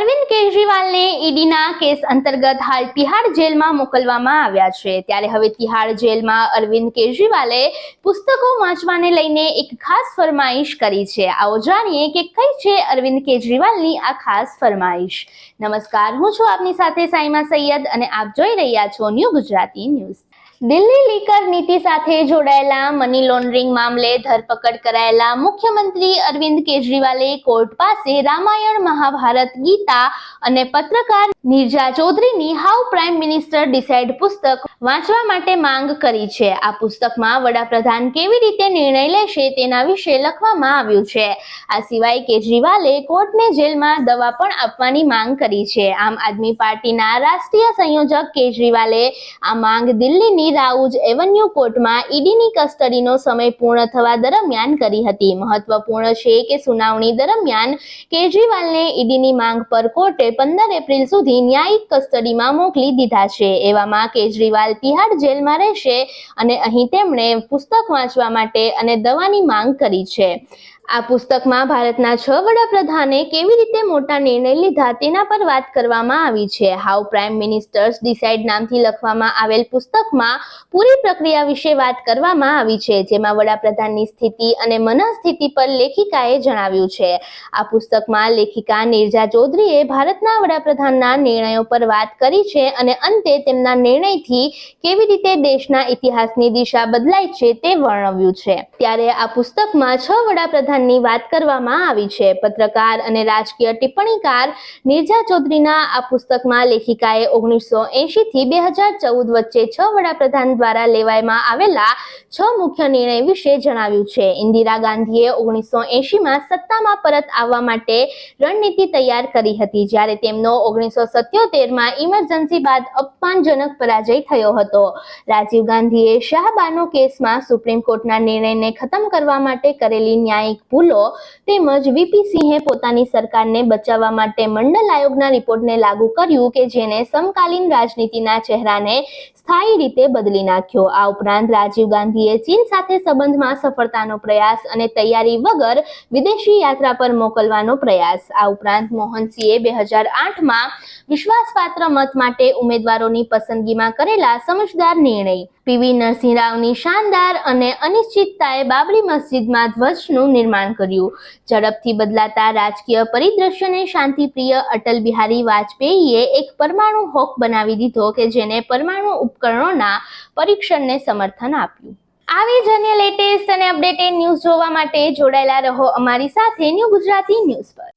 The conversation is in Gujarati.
અરવિંદ કેજરીવાલને ઈડીના કેસ અંતર્ગત હાલ તિહાર જેલમાં મોકલવામાં આવ્યા છે. ત્યારે હવે તિહાર જેલમાં અરવિંદ કેજરીવાલે પુસ્તકો વાંચવાને લઈને એક ખાસ ફરમાઈશ કરી છે. આવો જાણીએ કે કઈ છે અરવિંદ કેજરીવાલની આ ખાસ ફરમાઈશ. નમસ્કાર, હું છું આપની સાથે સાઈમા સૈયદ અને આપ જોઈ રહ્યા છો new Gujarati news. Delhi liquor નીતિ સાથે જોડાયેલા મની લોન્ડરિંગ મામલે ધરપકડ કરાયેલા મુખ્યમંત્રી અરવિંદ કેજરીવાલે કોર્ટ પાસે રામાયણ મહાભારત ગીતા અને પત્રકાર નિર્જા ચૌધરીની હાઉ પ્રાઇમ મિનિસ્ટર ડિસાઇડ પુસ્તક વાંચવા માટે માંગ કરી છે. આ પુસ્તકમાં વડાપ્રધાન કેવી રીતે નિર્ણય લેશે તેના વિશે લખવામાં આવ્યું છે. આ સિવાય કેજરીવાલે કોર્ટને જેલમાં દવા પણ આપવાની માંગ કરી છે. આમ આદમી પાર્ટીના રાષ્ટ્રીય સંયોજક કેજરીવાલે આ માંગ દિલ્હીની રાઉજ એવન્યુ કોર્ટમાં ઈડીની કસ્ટડીનો સમય પૂર્ણ થવા દરમિયાન કરી હતી. મહત્વપૂર્ણ છે કે સુનાવણી દરમિયાન કેજરીવાલને ઈડીની માંગ પર કોર્ટે પંદર એપ્રિલ સુધી ન્યાયિક કસ્ટડીમાં મોકલી દીધા છે. એવામાં કેજરીવાલ તિહાડ જેલમાં રહેશે અને અહીં તેમણે પુસ્તક વાંચવા માટે અને દવાની માંગ કરી છે. આ પુસ્તકમાં ભારતના છ વડાપ્રધાને કેવી રીતે મોટા નિર્ણય લીધા તેના પર વાત કરવામાં આવી છે. હાઉ પ્રાઇમ મિનિસ્ટર્સ ડિસાઇડ નામથી લખવામાં આવેલ પુસ્તકમાં પૂરી પ્રક્રિયા વિશે વાત કરવામાં આવી છે, જેમાં વડાપ્રધાનની સ્થિતિ અને મનઃસ્થિતિ પર લેખિકાએ જણાવ્યું છે. આ પુસ્તકમાં લેખિકા નિર્જા ચૌધરીએ ભારતના વડાપ્રધાનના નિર્ણયો પર વાત કરી છે અને અંતે તેમના નિર્ણયથી કેવી રીતે દેશના ઇતિહાસની દિશા બદલાય છે તે વર્ણવ્યું છે. ત્યારે આ પુસ્તકમાં છ વડાપ્રધાનની વાત કરવામાં આવી છે. પત્રકાર અને રાજકીય ટિપ્પણીકાર નિર્જા ચૌધરીના આ પુસ્તકમાં લેખિકાએ ઓગણીસો થી બે હજાર ચૌદ વચ્ચે છ વડાપ્રધાન દ્વારા લેવામાં આવેલા છ મુખ્ય નિર્ણય વિશે જણાવ્યું છે. ઇન્દિરા ગાંધીએ ઓગણીસો એંશીમાં સત્તામાં પરત આવવા માટે રણનીતિ તૈયાર કરી હતી. જ્યારે તેમનો ઓગણીસો સત્યોતેરમાં ઇમરજન્સી બાદ અપમાનજનક પરાજય થયો હતો. રાજીવ ગાંધીએ શાહબાનો કેસમાં સુપ્રીમ કોર્ટના નિર્ણયને ખતમ કરવા માટે કરેલી ન્યાયિક ભૂલો તેમજ વીપી સિંહે પોતાની સરકારને બચાવવા માટે મંડલ આયોગના રિપોર્ટને લાગુ કર્યું કે જેને સમકાલીન રાજનીતિના ચહેરાને સ્થાયી રીતે બદલી નાખ્યો. આ ઉપરાંત રાજીવ ગાંધીએ ચીન સાથે સંબંધમાં સફળતાનો પ્રયાસ અને તૈયારી વગર વિદેશી યાત્રા પર મોકલવાનો પ્રયાસ. આ ઉપરાંત મોહનસિંહે બે હજાર આઠમાં વિશ્વાસપાત્ર મત માટે ઉમેદવારોની પસંદગીમાં કરેલા સમજદાર નિર્ણય પીવી નરસિંહ રાવની શાનદાર અને અનિશ્ચિતતાએ બાબરી મસ્જિદમાં ધ્વજનું નિર્માણ કર્યું. ઝડપથી બદલાતા રાજકીય પરિદ્રશ્યને શાંતિપ્રિય અટલ બિહારી વાજપેયીએ એક પરમાણુ હોક બનાવી દીધો કે જેને પરમાણુ ઉપકરણોના પરીક્ષણને સમર્થન આપ્યું. આવી જ અન્ય લેટેસ્ટ અને અપડેટેડ ન્યૂઝ જોવા માટે જોડાયેલા રહો અમારી સાથે ન્યૂ ગુજરાતી ન્યૂઝ પર.